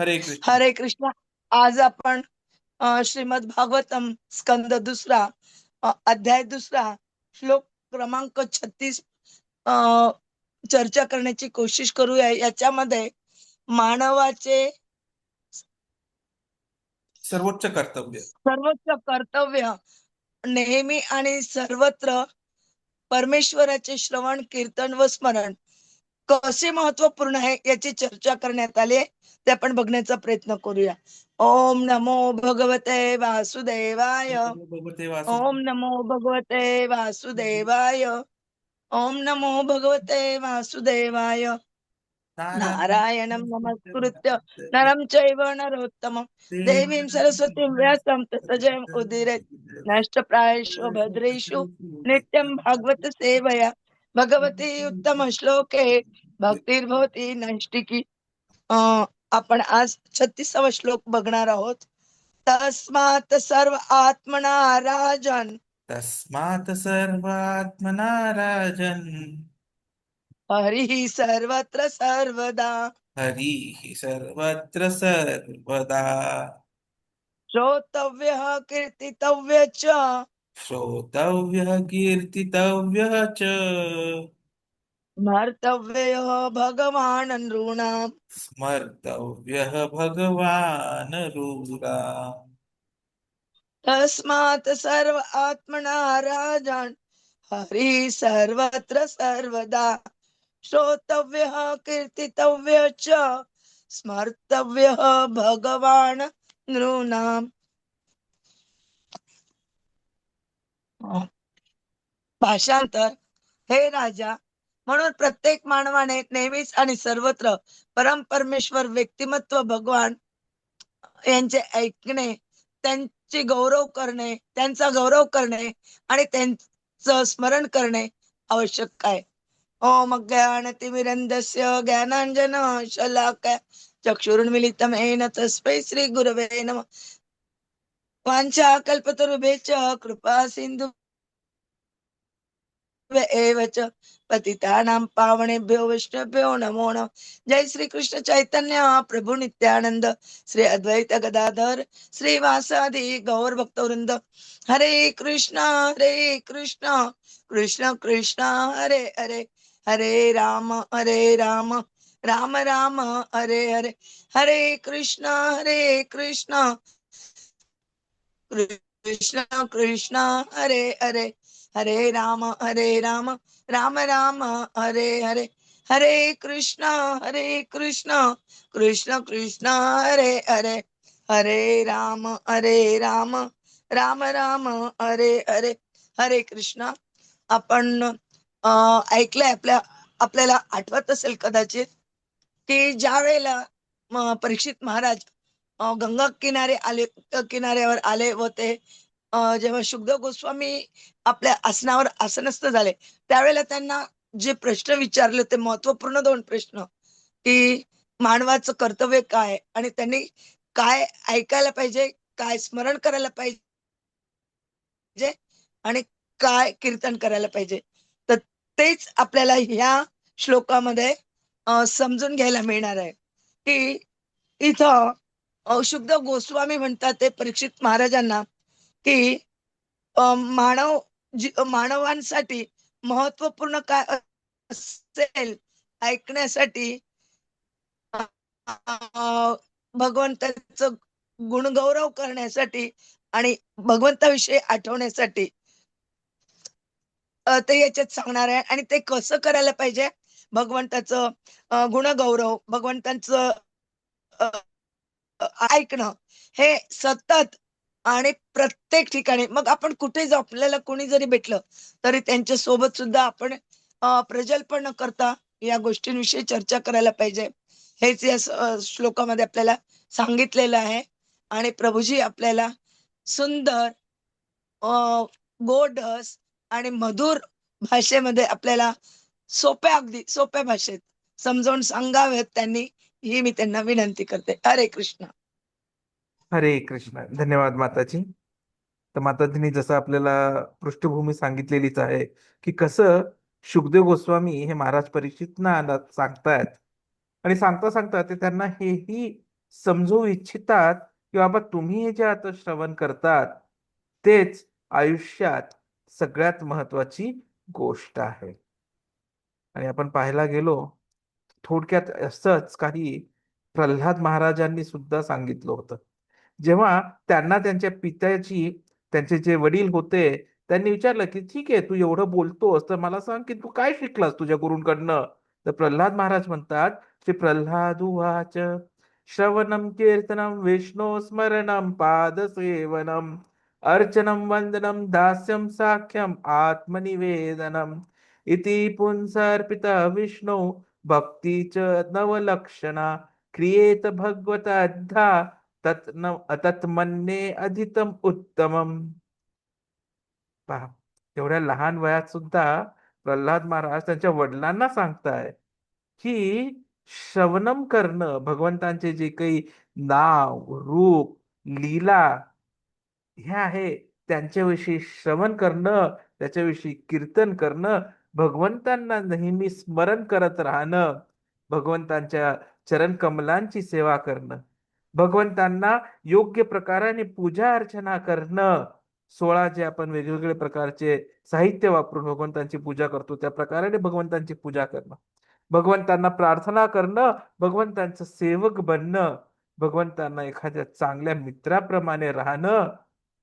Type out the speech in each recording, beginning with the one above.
हरे कृष्ण. हरे कृष्ण. आज आपण श्रीमद भागवतम स्कंद दुसरा अध्याय दुसरा श्लोक क्रमांक छत्तीस चर्चा करण्याची कोशिश करूया. याच्यामध्ये मानवाचे सर्वोच्च कर्तव्य. सर्वोच्च कर्तव्य नेहमी आणि सर्वत्र परमेश्वराचे श्रवण कीर्तन व स्मरण. कसे महत्त्वपूर्ण आहे याची चर्चा करण्यात आली आहे. ते आपण बघण्याचा प्रयत्न करूया. ओम नमो भगवते वासुदेवाय. ओम नमो भगवते वासुदेवाय. ओम नमो भगवते वासुदेवाय. नारायणं नमस्कृत्य नरं चैव नरोत्तमं. देवीं सरस्वतीं व्यासं ततजयम् उदीरयेत् नष्टप्रायेषु भद्रेषु नित्यं भागवत सेवया. भगवती उत्तम श्लोके भक्तिर्भवती नैष्टिकी. अं, आपण आज छत्तीसावा श्लोक बघणार आहोत. तस्मात सर्व आत्मना राजन तस्मात् सर्वात्मना राजन् हरिः सर्वत्र सर्वदा. हरिः सर्वत्र सर्वदा. श्रोतव्यः कीर्तितव्य च. श्रोतव्यः कीर्तितव्यः च. स्मर्तव्यः भगवान् नॄणाम् स्मर्तव्यः भगवान् रूरा तस्मात् सर्व आत्मना राजान् हरिः सर्वत्र सर्वदा। श्रोतव्यः कीर्तितव्य च स्मर्तव्यः भगवान् नॄणाम् भाषांतर हे राजा म्हणून प्रत्येक मानवाने नेहमीच आणि सर्वत्र परम परमेश्वर व्यक्तिमत्व भगवान यांचे ऐकणे त्यांचे गौरव करणे त्यांचा गौरव करणे आणि त्यांचं स्मरण करणे आवश्यक आहे. ओम ज्ञानतिमिरन्दस्य ज्ञानाञ्जन मिलितम चक्षुरुन्मिलितमेन तस्मै श्री गुरवे नमः। वाञ्छा च कृपा सिन्धु। एव च पतितानां पावणेभ्यो वैष्णवेभ्यो नमो नमः। जय श्री कृष्ण चैतन्य प्रभु नित्यानंद श्री अद्वैत गदाधर श्रीवासादि गौर भक्तवृंद हरे कृष्ण हरे कृष्ण। कृष्ण कृष्ण हरे हरे। हरे राम हरे राम। राम राम हरे हरे। हरे कृष्ण हरे कृष्ण। कृष्ण कृष्ण हरे हरे। हरे राम हरे राम राम राम हरे हरे हरे कृष्ण हरे कृष्ण कृष्ण कृष्ण हरे हरे हरे राम हरे राम राम राम हरे हरे हरे कृष्ण. आपण ऐकलंय आपल्या आपल्याला आठवत असेल कदाचित की ज्या वेळेला परीक्षित महाराज गंगा किनारे आले किनाऱ्यावर आले व ते जेव्हा शुद्ध गोस्वामी आपल्या आसनावर आसनस्थ झाले त्यावेळेला त्यांना जे प्रश्न विचारले ते महत्त्वपूर्ण दोन प्रश्न. की मानवाचं कर्तव्य काय? आणि त्यांनी काय ऐकायला पाहिजे? काय स्मरण करायला पाहिजे? आणि काय कीर्तन करायला पाहिजे? तर तेच आपल्याला ह्या श्लोकामध्ये समजून घ्यायला मिळणार आहे. की इथं शुद्ध गोस्वामी म्हणतात ते परीक्षित महाराजांना की मानव मानवांसाठी महत्त्वपूर्ण काय असेल ऐकण्यासाठी भगवंताच भगवंताचं गुणगौरव करण्यासाठी आणि भगवंताविषयी आठवण्यासाठी ते याच्यात सांगणार आहे आणि ते कसं करायला पाहिजे? भगवंताचं गुणगौरव भगवंतांचं ऐकणं हे सतत आणि प्रत्येक ठिकाणी मग आपण कुठे जाऊ आपल्याला कोणी जरी भेटलं तरी त्यांच्यासोबत सुद्धा आपण अं, प्रजल्प न करता या गोष्टींविषयी चर्चा करायला पाहिजे. हेच या श्लोकामध्ये आपल्याला सांगितलेलं आहे. आणि प्रभूजी आपल्याला सुंदर अं, गोडस आणि मधुर भाषेमध्ये आपल्याला सोप्या अगदी सोप्या भाषेत समजावून सांगावेत त्यांनी ही मी त्यांना विनंती करते. हरे कृष्ण. हरे कृष्ण. धन्यवाद माताजी. तर माताजींनी जसं आपल्याला पृष्ठभूमी सांगितलेलीच आहे की कसं शुभदेव गोस्वामी हे महाराज परीक्षितना सांगतायत. आणि सांगता सांगता ते त्यांना हेही समजवू इच्छितात की बाबा तुम्ही हे जे आता श्रवण करतात तेच आयुष्यात सगळ्यात महत्वाची गोष्ट आहे. आणि आपण पाहायला गेलो थोडक्यात असंच काही प्रल्हाद महाराजांनी सुद्धा सांगितलं होतं. जेव्हा त्यांना त्यांच्या पित्याची त्यांचे जे वडील होते त्यांनी विचारलं की ठीक आहे तू एवढं बोलतोस तर मला सांग की तू काय शिकलास तुझ्या गुरूंकडनं? तर प्रल्हाद महाराज म्हणतात श्री प्रल्हाद उवाच श्रवणम कीर्तनम विष्णू स्मरणम पादसेवनम अर्चनम वंदनम दास्यम साख्यम आत्मनिवेदनम इति पुंसर्पिता विष्णू भक्ती च नवलक्षणा क्रियेत भगवताद्धा तत् न तत्मन्ये अधितम उत्तमम. पहा एवढ्या लहान वयात सुद्धा प्रल्हाद महाराज त्यांच्या वडिलांना सांगताय की श्रवणम करणं भगवंतांचे जे काही नाव रूप लीला हे आहे त्यांच्याविषयी श्रवण करणं त्याच्याविषयी कीर्तन करणं भगवंतांना नेहमी स्मरण करत राहणं भगवंतांच्या चरण कमलांची सेवा करणं. भगवंतांना योग्य प्रकाराने पूजा अर्चना करणं. सोळा जे आपण वेगवेगळे प्रकारचे साहित्य वापरून भगवंतांची पूजा करतो त्या प्रकाराने भगवंतांची पूजा करणं. भगवंतांना प्रार्थना करणं भगवंतांचं सेवक बनणं भगवंतांना एखाद्या चांगल्या मित्राप्रमाणे राहणं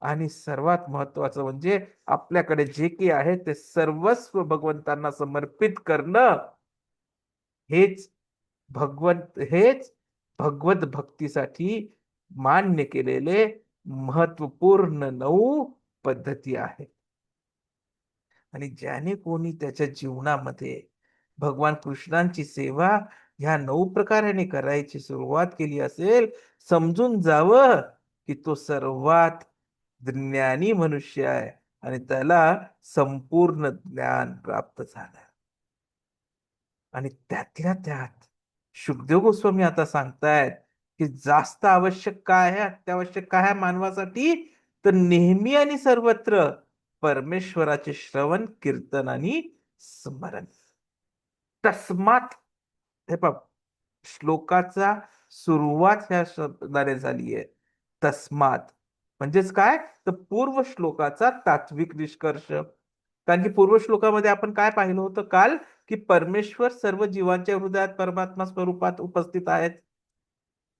आणि सर्वात महत्वाचं म्हणजे आपल्याकडे जे काही आहे ते सर्वस्व भगवंतांना समर्पित करणं. हेच भगवंत हेच भगवत भक्तीसाठी मान्य केलेले महत्त्वपूर्ण नऊ पद्धती आहेत. आणि ज्याने कोणी त्याच्या जीवनामध्ये भगवान कृष्णांची सेवा ह्या नऊ प्रकाराने करायची सुरुवात केली असेल समजून जावं की तो सर्वात ज्ञानी मनुष्य आहे आणि त्याला संपूर्ण ज्ञान प्राप्त झालं. आणि त्यातल्या त्यात सुखदेव गोस्वामी आता सांगतायत की जास्त आवश्यक काय आहे अत्यावश्यक काय आहे मानवासाठी? तर नेहमी आणि सर्वत्र परमेश्वराचे श्रवण कीर्तन आणि स्मरण. तस्मात हे बाब श्लोकाचा सुरुवात ह्या शब्दाने झाली आहे तस्मात. म्हणजेच काय? तर पूर्व श्लोकाचा तात्विक निष्कर्ष. कारण की पूर्व श्लोकामध्ये आपण काय पाहिलं होतं काल? की परमेश्वर सर्व जीवांच्या हृदयात परमात्मा स्वरूपात उपस्थित आहेत.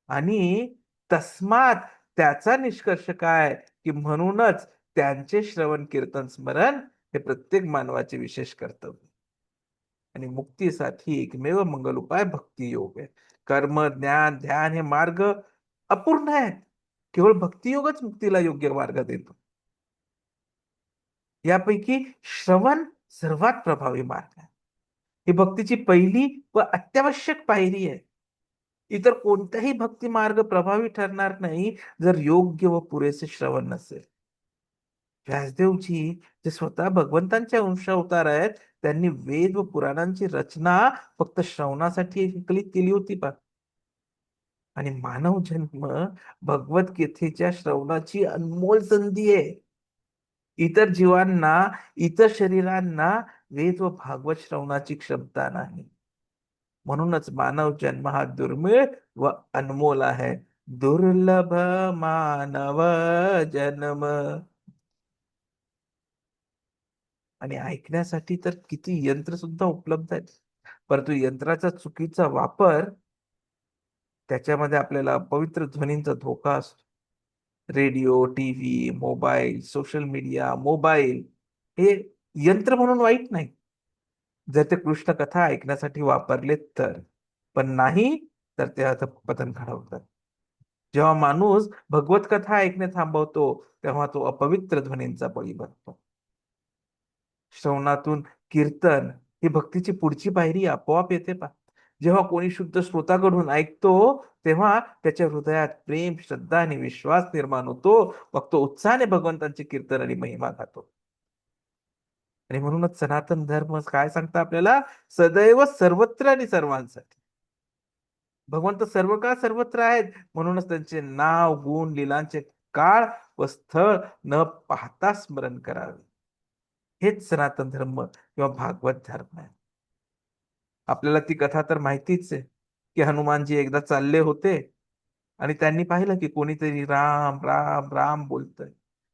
आणि तस्मात त्याचा निष्कर्ष काय? की म्हणूनच त्यांचे श्रवण कीर्तन स्मरण हे प्रत्येक मानवाचे विशेष कर्तव्य. आणि मुक्तीसाठी एकमेव मंगल उपाय भक्ती योग आहे. कर्म ज्ञान ध्यान हे मार्ग अपूर्ण आहेत. केवळ भक्तियोगच मुक्तीला योग्य मार्ग देतो. यापैकी श्रवण सर्वात प्रभावी मार्ग आहे. ही भक्तीची पहिली व अत्यावश्यक पायरी आहे. इतर कोणताही भक्ती मार्ग प्रभावी ठरणार नाही जर योग्य व पुरेसे श्रवण नसेल. व्यासदेवजी जे स्वतः भगवंतांच्या अंश अवतार आहेत त्यांनी वेद व पुराणांची रचना फक्त श्रवणासाठी विकलित केली होती पा आणि मानव जन्म भगवद्गीतेच्या श्रवणाची अनमोल संधी आहे. इतर जीवांना इतर शरीरांना वेद व भागवत श्रवणाची क्षमता नाही म्हणूनच मानव जन्म हा दुर्मिळ व अनमोल आहे. दुर्लभ मानव जन्म. आणि ऐकण्यासाठी तर किती यंत्र सुद्धा उपलब्ध आहेत. परंतु यंत्राचा चुकीचा वापर त्याच्यामध्ये आपल्याला पवित्र ध्वनींचा धोका असतो. Radio TV mobile social media mobile हे यंत्र म्हणून वाईट नाही. जर ते कृष्ण कथा ऐकण्यासाठी वापरले तर. पण नाही तर ते आता पतन घडवतात. जेव्हा माणूस भगवत कथा ऐकणे थांबवतो तेव्हा तो अपवित्र ध्वनींचा बळी बनतो. श्रवणातून कीर्तन ही भक्तीची पुढची पायरी आपोआप येते पा जेव्हा कोणी शुद्ध श्रोताकडून ऐकतो तेव्हा त्याच्या हृदयात प्रेम श्रद्धा आणि विश्वास निर्माण होतो. मग तो उत्साहाने भगवंतांचे कीर्तन आणि महिमा गातो. आणि म्हणूनच सनातन धर्म काय सांगता आपल्याला? सदैव सर्वत्र आणि सर्वांसाठी. भगवंत सर्व काळ सर्वत्र आहेत? म्हणूनच त्यांचे नाव गुण लिलांचे काळ व स्थळ न पाहता स्मरण करावे. हेच सनातन धर्म किंवा भागवत धर्म आहे. आपल्याला ती कथा तर माहितीच आहे की हनुमानजी एकदा चालले होते आणि त्यांनी पाहिलं की कोणीतरी राम राम राम बोलतय.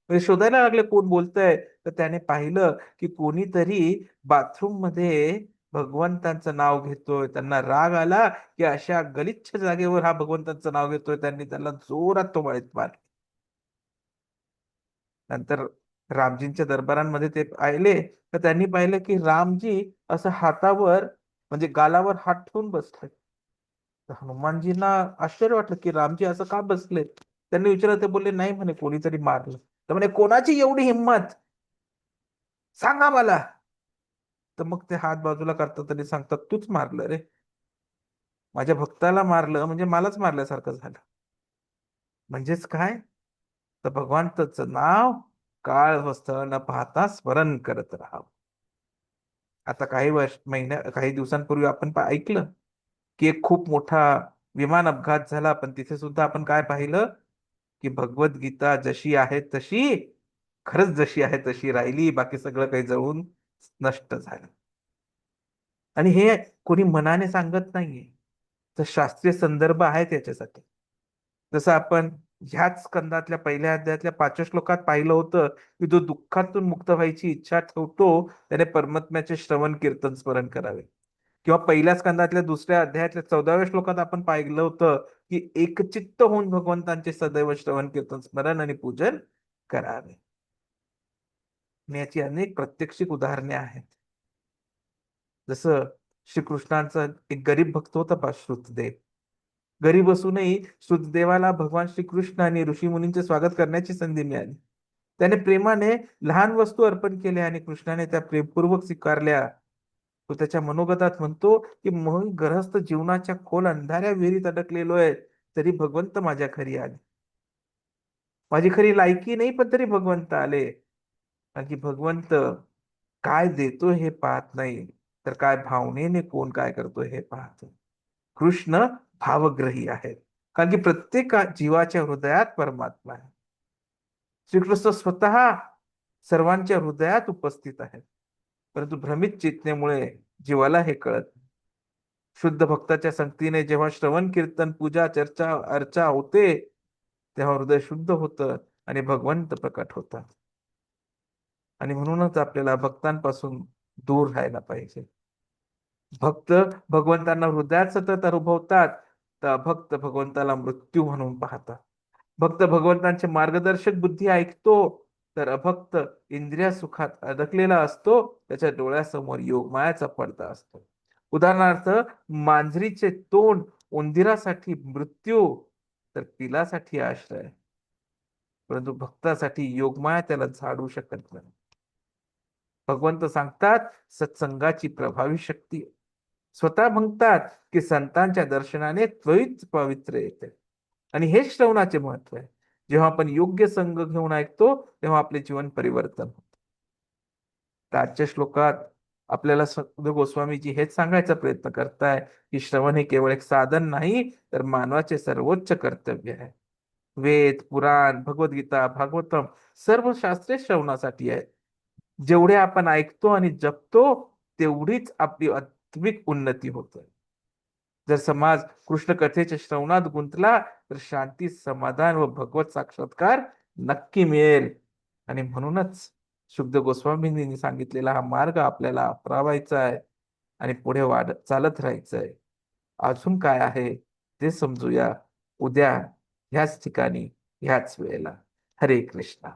म्हणजे शोधायला लागले कोण बोलतंय. तर त्याने पाहिलं की कोणीतरी बाथरूममध्ये भगवंतांचं नाव घेतोय. त्यांना राग आला की अशा गलिच्छ जागेवर हा भगवंतांचं नाव घेतोय. त्यांनी त्याला जोरात तो माळीत मारले. नंतर रामजींच्या दरबारांमध्ये ते आले. तर त्यांनी पाहिलं की रामजी असं हातावर म्हणजे गालावर हात ठेवून बसले. तर हनुमानजींना आश्चर्य वाटलं की रामजी असं का बसले? त्यांनी विचारलं ते बोलले नाही म्हणे कोणीतरी मारलं. तर म्हणे कोणाची एवढी हिंमत? सांगा मला. तर मग ते हात बाजूला करतात तरी सांगतात तूच मारलं रे. माझ्या भक्ताला मारलं म्हणजे मलाच मारल्यासारखं झालं. म्हणजेच काय? तर भगवंताच नाव काळ स्थळ न पाहता स्मरण करत राहावं. आता काही वर्ष महिन्या काही दिवसांपूर्वी आपण ऐकलं की एक खूप मोठा विमान अपघात झाला पण तिथे सुद्धा आपण काय पाहिलं? की भगवद्गीता जशी आहे तशी खरंच जशी आहे तशी राहिली बाकी सगळं काही जळून नष्ट झालं. आणि हे कोणी मनाने सांगत नाहीये. तर शास्त्रीय संदर्भ आहे त्याच्यासाठी जसं आपण ह्याच स्कंदातल्या पहिल्या अध्यायातल्या पाचव्या श्लोकात पाहिलं होतं की जो दुःखातून मुक्त व्हायची इच्छा ठेवतो त्याने परमात्म्याचे श्रवण कीर्तन स्मरण करावे. किंवा पहिल्या स्कंदातल्या दुसऱ्या अध्यायातल्या चौदाव्या श्लोकात आपण पाहिलं होतं की एकचित्त होऊन भगवंतांचे सदैव श्रवण कीर्तन स्मरण आणि पूजन करावे. याची अनेक प्रत्यक्षिक उदाहरणे आहेत. जसं श्रीकृष्णांचा एक गरीब भक्त होता पा श्रुतदेव गरीब असूनही श्रुतदेवाला भगवान श्रीकृष्ण आणि ऋषी मुनींचे स्वागत करण्याची संधी मिळाली. त्याने प्रेमाने लहान वस्तू अर्पण केल्या आणि कृष्णाने त्या प्रेमपूर्वक स्वीकारल्या. तो त्याच्या मनोगतात म्हणतो की मग गृहस्थ जीवनाच्या खोल अंधाऱ्या विहिरीत अडकलेलो आहे तरी भगवंत माझ्या घरी आले. माझी खरी लायकी नाही पण तरी भगवंत आले. कारण की भगवंत काय देतो हे पाहत नाही. तर काय भावनेने कोण काय करतो हे पाहतो कृष्ण भावग्रही आहेत. कारण की प्रत्येक जीवाच्या हृदयात परमात्मा आहे. श्रीकृष्ण स्वतः सर्वांच्या हृदयात उपस्थित आहेत. परंतु भ्रमित चेतनेमुळे जीवाला हे कळत शुद्ध भक्ताच्या संगतीने जेव्हा श्रवण कीर्तन पूजा चर्चा अर्चा होते तेव्हा हृदय शुद्ध होतं आणि भगवंत प्रकट होतात. आणि म्हणूनच आपल्याला भक्तांपासून दूर राहायला पाहिजे. भक्त भगवंतांना हृदयात सतत अनुभवतात तर भक्त भगवंताला मृत्यू म्हणून पाहतात. भक्त भगवंतांचे मार्गदर्शक बुद्धी ऐकतो तर अभक्त इंद्रिया सुखात अडकलेला असतो त्याच्या डोळ्यासमोर योगमायाचा पडदा असतो. उदाहरणार्थ मांजरीचे तोंड उंदिरासाठी मृत्यू तर पिलासाठी आश्रय. परंतु भक्तासाठी योगमाया त्याला झाडू शकत नाही. भगवंत सांगतात सत्संगाची प्रभावी शक्ती. स्वतः म्हणतात की संतांच्या दर्शनाने त्वरित पवित्र येते. आणि हे श्रवणाचे महत्त्व आहे. जेव्हा आपण योग्य संघ घेऊन ऐकतो तेव्हा आपले जीवन परिवर्तन होते. आजच्या श्लोकात आपल्याला गोस्वामीजी हेच सांगायचा प्रयत्न करताय की श्रवण हे केवळ एक साधन नाही तर मानवाचे सर्वोच्च कर्तव्य आहे. वेद पुराण भगवद्गीता भागवतम सर्व शास्त्रे श्रवणासाठी आहेत. जेवढे आपण ऐकतो आणि जपतो तेवढीच आपली आत्मिक उन्नती होते. जर समाज कृष्ण कथेच्या श्रवणात गुंतला तर शांती समाधान व भगवत साक्षात्कार नक्की मिळेल. आणि म्हणूनच शुद्ध गोस्वामींनी सांगितलेला हा मार्ग आपल्याला अपरावायचा आहे आणि पुढे वाढ चालत राहायचं आहे. अजून काय आहे ते समजूया. उद्या ह्याच ठिकाणी ह्याच वेळेला. हरे कृष्णा.